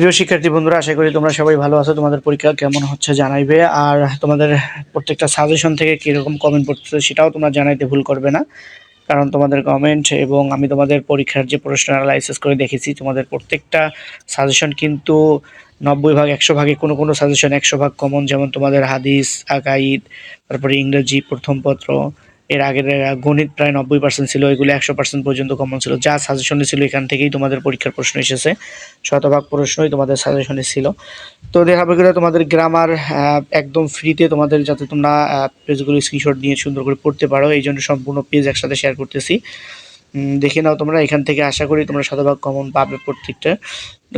প্রিয় শিক্ষার্থী বন্ধুরা, আশা করি তোমরা সবাই ভালো আছো। তোমাদের পরীক্ষা কেমন হচ্ছে জানাইবে। আর তোমাদের প্রত্যেকটা সাজেশন থেকে কীরকম কমেন্ট পড়তেছে সেটাও তোমরা জানাইতে ভুল করবে না। কারণ তোমাদের কমেন্ট এবং আমি তোমাদের পরীক্ষার যে প্রশ্ন অ্যানালাইসিস করে দেখেছি, তোমাদের প্রত্যেকটা সাজেশন কিন্তু নব্বই ভাগ, একশো ভাগে কোনো কোনো সাজেশন একশো ভাগ কমন যেমন তোমাদের হাদিস, আকাইদ, তারপরে ইংরেজি প্রথম পত্র এর আগের গণিত প্রায় নব্বই পার্সেন্ট ছিল, এগুলো একশো পার্সেন্ট পর্যন্ত কমন ছিল। যা সাজেশনে ছিল, এখান থেকেই তোমাদের পরীক্ষার প্রশ্ন এসেছে। শতভাগ প্রশ্নই তোমাদের সাজেশনে ছিল। তো দেখা করে তোমাদের গ্রামার একদম ফ্রিতে তোমাদের যাতে তোমরা পেজগুলো স্ক্রিনশট নিয়ে সুন্দর করে পড়তে পারো। এই জন্য সম্পূর্ণ পেজ একসাথে শেয়ার করতেছি। দেখে নাও তোমরা। এখান থেকে আশা করি তোমরা শতভাগ কমন পাবে প্রত্যেকটা।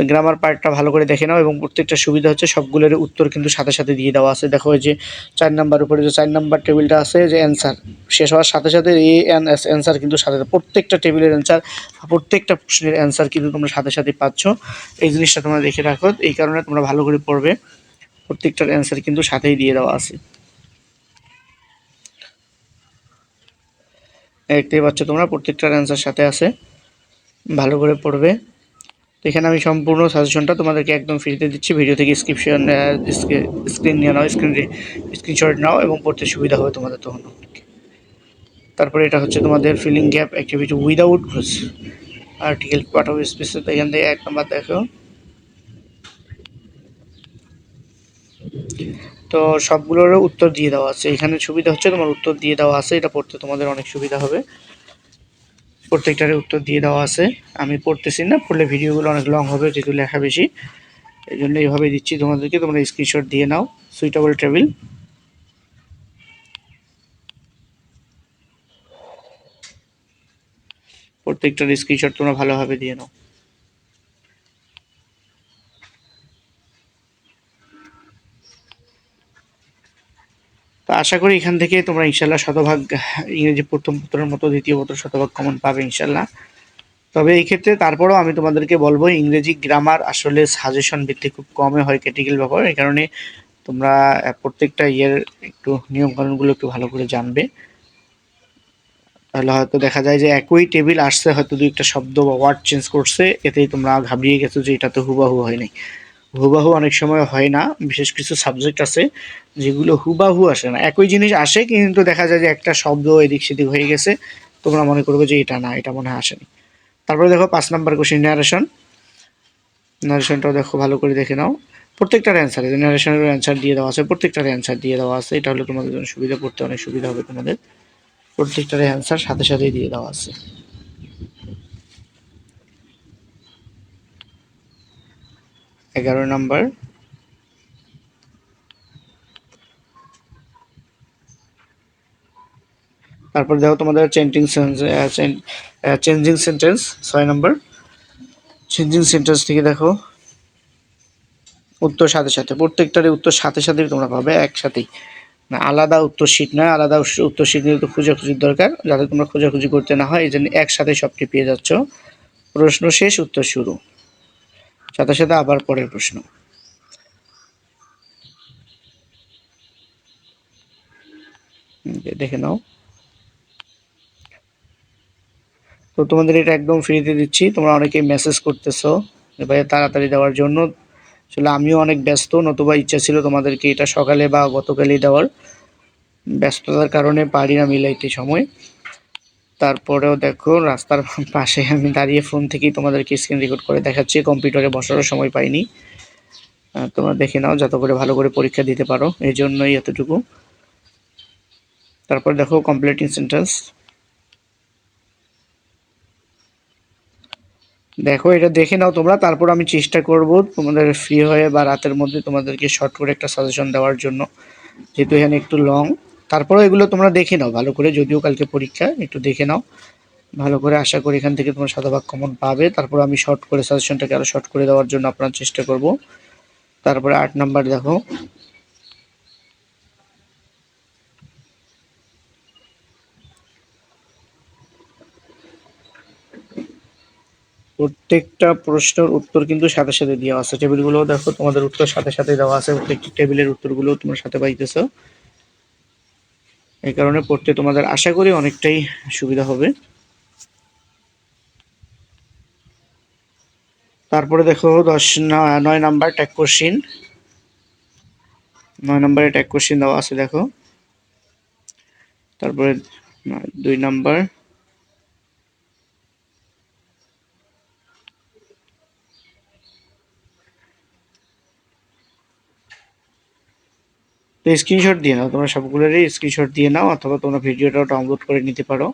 গ্রামার পার্টটা ভালো করে দেখে নাও এবং প্রত্যেকটা সুবিধা হচ্ছে সবগুলোর উত্তর কিন্তু সাথে সাথে দিয়ে দেওয়া আছে। দেখো যে চার নাম্বার উপরে যে চার নাম্বার টেবিলটা আছে যে অ্যান্সার শেষ হওয়ার সাথে সাথে এ এন এস অ্যান্সার কিন্তু সাথে প্রত্যেকটা টেবিলের অ্যান্সার প্রত্যেকটা প্রশ্নের অ্যান্সার কিন্তু তোমরা সাথে সাথে পাচ্ছ। এই জিনিসটা তোমরা দেখে রাখো, এই কারণে তোমরা ভালো করে পড়বে। প্রত্যেকটার অ্যান্সার কিন্তু সাথেই দিয়ে দেওয়া আছে। দেখতেই পাচ্ছ তোমরা প্রত্যেকটার অ্যান্সার সাথে আছে। ভালো করে পড়বে। তো এখানে আমি সম্পূর্ণ সাজেশনটা তোমাদেরকে একদম ফ্রিতে দিচ্ছি। ভিডিও থেকে স্ক্রিপশন স্ক্রিন নিয়ে নাও স্ক্রিন স্ক্রিনশট নাও এবং পড়তে সুবিধা হবে তোমাদের তখন। তারপরে এটা হচ্ছে তোমাদের filling gap activity without clues article part of speech এখান থেকে এক নম্বর দেখো। তো সবগুলোরও উত্তর দিয়ে দেওয়া আছে। এখানে সুবিধা হচ্ছে তোমার উত্তর দিয়ে দেওয়া আছে। এটা পড়তে তোমাদের অনেক সুবিধা হবে। প্রত্যেকটারে উত্তর দিয়ে দেওয়া আছে। আমি পড়তেছি না, পড়লে ভিডিওগুলো অনেক লং হবে, যেহেতু লেখা বেশি। এই জন্য এইভাবে দিচ্ছি তোমাদেরকে। তোমরা স্ক্রিনশট দিয়ে নাও। সুইটেবল টেবিল প্রত্যেকটার স্ক্রিনশট তোমরা ভালোভাবে দিয়ে নাও। তো আশা করি এখান থেকে তোমরা ইনশাল্লাহ শতভাগ ইংরেজি প্রথম পত্রের মতো দ্বিতীয় পত্র শতভাগ কমন পাবে ইনশাল্লাহ তবে এই ক্ষেত্রে তারপরেও আমি তোমাদেরকে বলব, ইংরেজি গ্রামার আসলে সাজেশন ভিত্তিক খুব কমে হয় ক্যাটিক্যাল ব্যাপার, এই কারণে তোমরা প্রত্যেকটা ইয়ের একটু নিয়মকানুনগুলো একটু ভালো করে জানবে। তাহলে হয়তো দেখা যায় যে একই টেবিল আসছে, হয়তো দুই একটা শব্দ বা ওয়ার্ড চেঞ্জ করছে, এতেই তোমরা ঘাবড়িয়ে গেছো যে এটা তো হুবাহু হয় নাই। হুবাহু অনেক সময় হয় না, বিশেষ কিছু সাবজেক্ট আছে যেগুলো হুবাহু আসে না। একই জিনিস আসে, কিন্তু দেখা যায় যে একটা শব্দ এদিক সেদিক হয়ে গেছে, তোমরা মনে করবে যে এটা না, এটা মনে হয় আসেনি। তারপরে দেখো পাঁচ নাম্বার কোশ্চেন ন্যারেশন ন্যারেশনটাও দেখো ভালো করে দেখে নাও। প্রত্যেকটার অ্যান্সার এই ন্যারেশনের অ্যান্সার দিয়ে দেওয়া আছে, প্রত্যেকটার অ্যান্সার দিয়ে দেওয়া আছে। এটা হলে তোমাদের জন্য সুবিধা, পড়তে অনেক সুবিধা হবে তোমাদের। প্রত্যেকটার অ্যান্সার সাথে সাথেই দিয়ে দেওয়া আছে। এগারো নাম্বার। তারপর দেখো তোমাদের চেঞ্জিং চেঞ্জিং সেন্টেন্স ছয় নম্বর। চেঞ্জিং সেন্টেন্স থেকে দেখো, উত্তর সাথে সাথে, প্রত্যেকটারই উত্তর সাথে সাথেই তোমরা পাবে, একসাথেই। না, আলাদা উত্তর শীট নয়, আলাদা উত্তর শীট নিয়ে খোঁজাখুঁজির দরকার, যাতে তোমরা খোঁজাখুঁজি করতে না হয়, এই জন্য একসাথে সবটি পেয়ে যাচ্ছ। প্রশ্ন শেষ, উত্তর শুরু। সাথে সাথে আবার পরের প্রশ্ন। দেখে নাও। তো তোমাদের এটা একদম ফ্রিতে দিচ্ছি। তোমরা অনেকেই মেসেজ করতেছো ভাই তাড়াতাড়ি দেওয়ার জন্য। আসলে আমিও অনেক ব্যস্ত, নতুবা ইচ্ছা ছিল তোমাদেরকে এটা সকালে বা গতকালই দেওয়ার। ব্যস্ততার কারণে পারি না মিলাইতে সময়। তারপরেও দেখো রাস্তার পাশে আমি দাঁড়িয়ে ফোন থেকেই তোমাদেরকে স্ক্রিন রেকর্ড করে দেখাচ্ছি। কম্পিউটারে বসারও সময় পাইনি। তোমরা দেখে নাও যাতে করে ভালো করে পরীক্ষা দিতে পারো। এই জন্যই এতটুকু। তারপর দেখো কমপ্লিটিং সেন্টেন্স দেখো, এটা দেখে নাও তোমরা। তারপর আমি চেষ্টা করব তোমাদের ফ্রি হয়ে বা রাতের মধ্যে তোমাদেরকে শর্ট করে একটা সাজেশন দেওয়ার জন্য। যেহেতু এখানে একটু লং তারপরেও এগুলো তোমরা দেখে নাও, ভালো করে যদিও কালকে পরীক্ষা, একটু দেখে নাও। ভালো করে আশা করি এখান থেকে তোমরা শতভাগ কমন পাবে। তারপর আমি শর্ট করে সাজেশনটাকে আরও শর্ট করে দেওয়ার জন্য আপনার চেষ্টা করব। তারপরে আট নাম্বার দেখো। প্রত্যেকটা প্রশ্নের উত্তর কিন্তু সাথে সাথে দেওয়া আছে। টেবিলগুলো দেখো, তোমাদের উত্তর সাথে সাথে দেওয়া আছে। প্রত্যেকটি টেবিলের উত্তরগুলো তোমার সাথে পাইতেছো। এই কারণে পড়তে তোমাদের আশা করি অনেকটাই সুবিধা হবে। তারপরে দেখো দশ নয় নাম্বার ট্যাগ কোশ্চিন নয় নাম্বারে ট্যাগ কোশ্চিন দেওয়া আছে দেখো। তারপরে দুই নাম্বার। তো স্ক্রিনশট দিয়ে নাও, তোমরা সবগুলোরই স্ক্রিনশট দিয়ে নাও, অথবা তোমরা ভিডিওটাও ডাউনলোড করে নিতে পারো।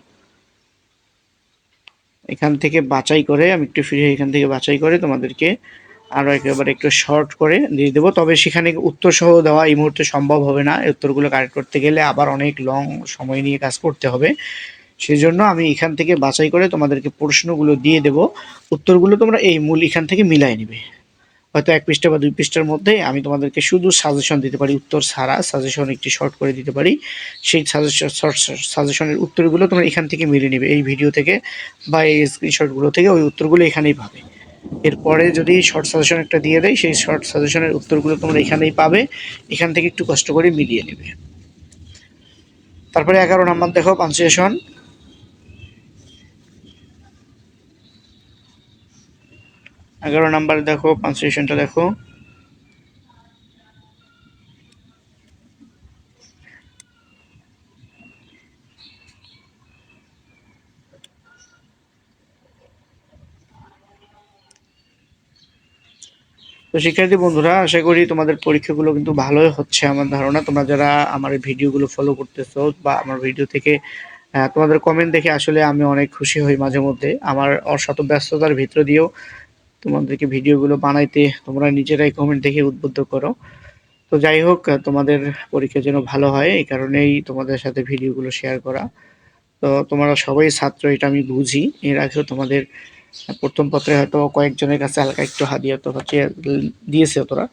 এখান থেকে বাছাই করে, আমি একটু ফিরে এখান থেকে বাছাই করে তোমাদেরকে আরও একেবারে একটু শর্ট করে দিয়ে দেবো। তবে সেখানে উত্তর সহ দেওয়া এই মুহূর্তে সম্ভব হবে না। উত্তরগুলো কারেক্ট করতে গেলে আবার অনেক লং সময় নিয়ে কাজ করতে হবে। সেই জন্য আমি এখান থেকে বাছাই করে তোমাদেরকে প্রশ্নগুলো দিয়ে দেব। উত্তরগুলো তোমরা এই মূল এখান থেকে মিলাই নেবে। হয়তো এক পৃষ্ঠা বা দুই পৃষ্ঠার মধ্যে আমি তোমাদেরকে শুধু সাজেশন দিতে পারি, উত্তর ছাড়া সাজেশন একটি শর্ট করে দিতে পারি। সেই সাজেশন সাজেশনের উত্তরগুলো তোমরা এখান থেকে মিলিয়ে নেবে এই ভিডিও থেকে বা এই স্ক্রিনশটগুলো থেকে, ওই উত্তরগুলো এখানেই পাবে। এরপরে যদি শর্ট সাজেশন একটা দিয়ে দেয়, সেই শর্ট সাজেশনের উত্তরগুলো তোমরা এখানেই পাবে। এখান থেকে একটু কষ্ট করে মিলিয়ে নেবে। তারপরে এগারো নাম্বার দেখো পাঞ্চুয়েশন এগারো নাম্বার দেখো পাঞ্চুয়েশনটা দেখো। তো শিক্ষার্থী বন্ধুরা, আশা করি তোমাদের পরীক্ষাগুলো কিন্তু ভালোই হচ্ছে আমার ধারণা। তোমরা যারা আমার ভিডিওগুলো ফলো করতেছো বা আমার ভিডিও থেকে তোমাদের কমেন্ট দেখে আসলে আমি অনেক খুশি হই মাঝে মধ্যে আমার অশত ব্যস্ততার ভিতর দিয়েও তোমাদেরকে ভিডিওগুলো বানাইতে তোমরা নিজেরাই কমেন্ট দেখে উদ্বুদ্ধ করো। তো যাই হোক, তোমাদের পরীক্ষা যেন ভালো হয়, এই কারণেই তোমাদের সাথে ভিডিওগুলো শেয়ার করা। তো তোমরা সবাই ছাত্র, এটা আমি বুঝি। এর আগেও তোমাদের প্রথম পত্রে হয়তো কয়েকজনের কাছে হালকা একটু হাদিয়া তো হচ্ছে দিয়েছে তোরা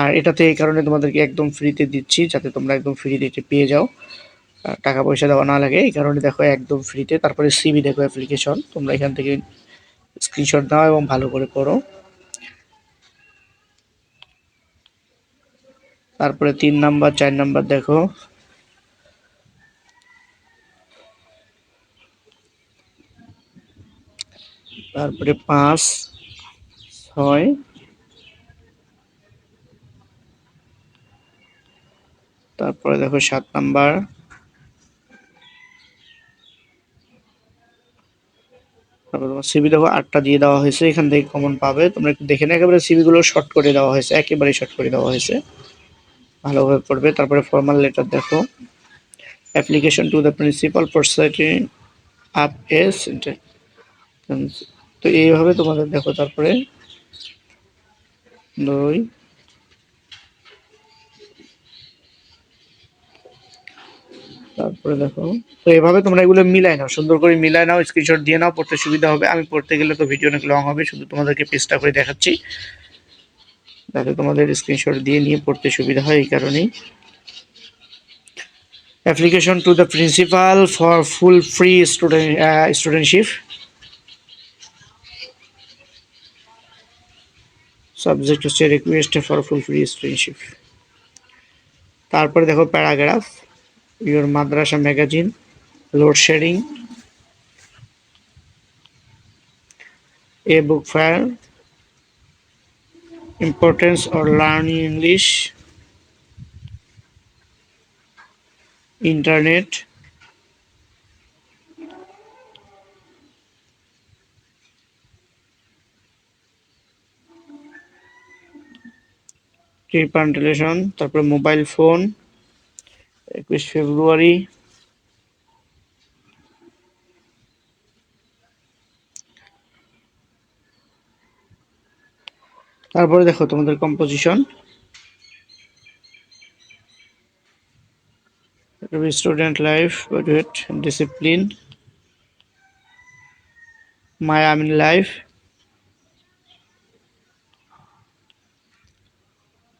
আর এটাতে এই কারণে তোমাদেরকে একদম ফ্রিতে দিচ্ছি, যাতে তোমরা একদম ফ্রিতে এটা পেয়ে যাও। টাকা পয়সা দেওয়া না লাগে, এই কারণে দেখো একদম ফ্রিতে তারপরে সিবি দেখো অ্যাপ্লিকেশন তোমরা এখান থেকে স্ক্রিনশট নাও এবং ভালো করে করো। তারপরে তিন নাম্বার, চার নাম্বার দেখো। তারপরে পাঁচ, ছয়, তারপরে দেখো সাত নাম্বার। তারপরে তোমার সিবি দেখো, আটটা দিয়ে দেওয়া হয়েছে, এখান থেকে কমন পাবে। তোমরা একটু দেখে না একেবারে সিবি গুলো শর্ট করে দেওয়া হয়েছে একেবারে শর্ট করে দেওয়া হয়েছে। ভালোভাবে পড়বে। তারপরে ফর্মাল লেটার দেখো। Application to the principal for setting up S তো এইভাবে তোমাদের দেখো। তারপরে দুই তারপরে দেখো। তো এভাবে তোমরা এগুলো মিলাই নাও, সুন্দর করে মিলাই নাও স্ক্রিনশট দিয়ে নাও, পড়তে সুবিধা হবে। আমি পড়তে গেলে তো ভিডিও অনেক লং হবে, শুধু তোমাদেরকে পেজটা করে দেখাচ্ছি। যাতে তোমাদের স্ক্রিনশট দিয়ে নিয়ে পড়তে সুবিধা হয় এই কারণেই। Application to the principal for full free student studentship subject হচ্ছে request for full free studentship তারপরে দেখো paragraph your madrasa magazine load shedding a book fair importance of learning english internet trip television তারপরে mobile phone একুশ ফেব্রুয়ারি। তারপরে দেখো তোমাদের composition student life graduate discipline my aim in life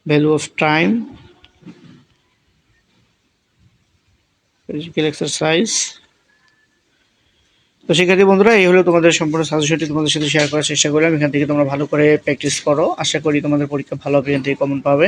value of time physical exercise তো শিক্ষার্থী বন্ধুরা, এই হলো তোমাদের সম্পূর্ণ সাজেশনটি তোমাদের সাথে শেয়ার করার চেষ্টা করলাম। এখান থেকে তোমরা ভালো করে প্র্যাকটিস করো। আশা করি তোমাদের পরীক্ষা ভালো হবে, এখান থেকে কমন পাবে।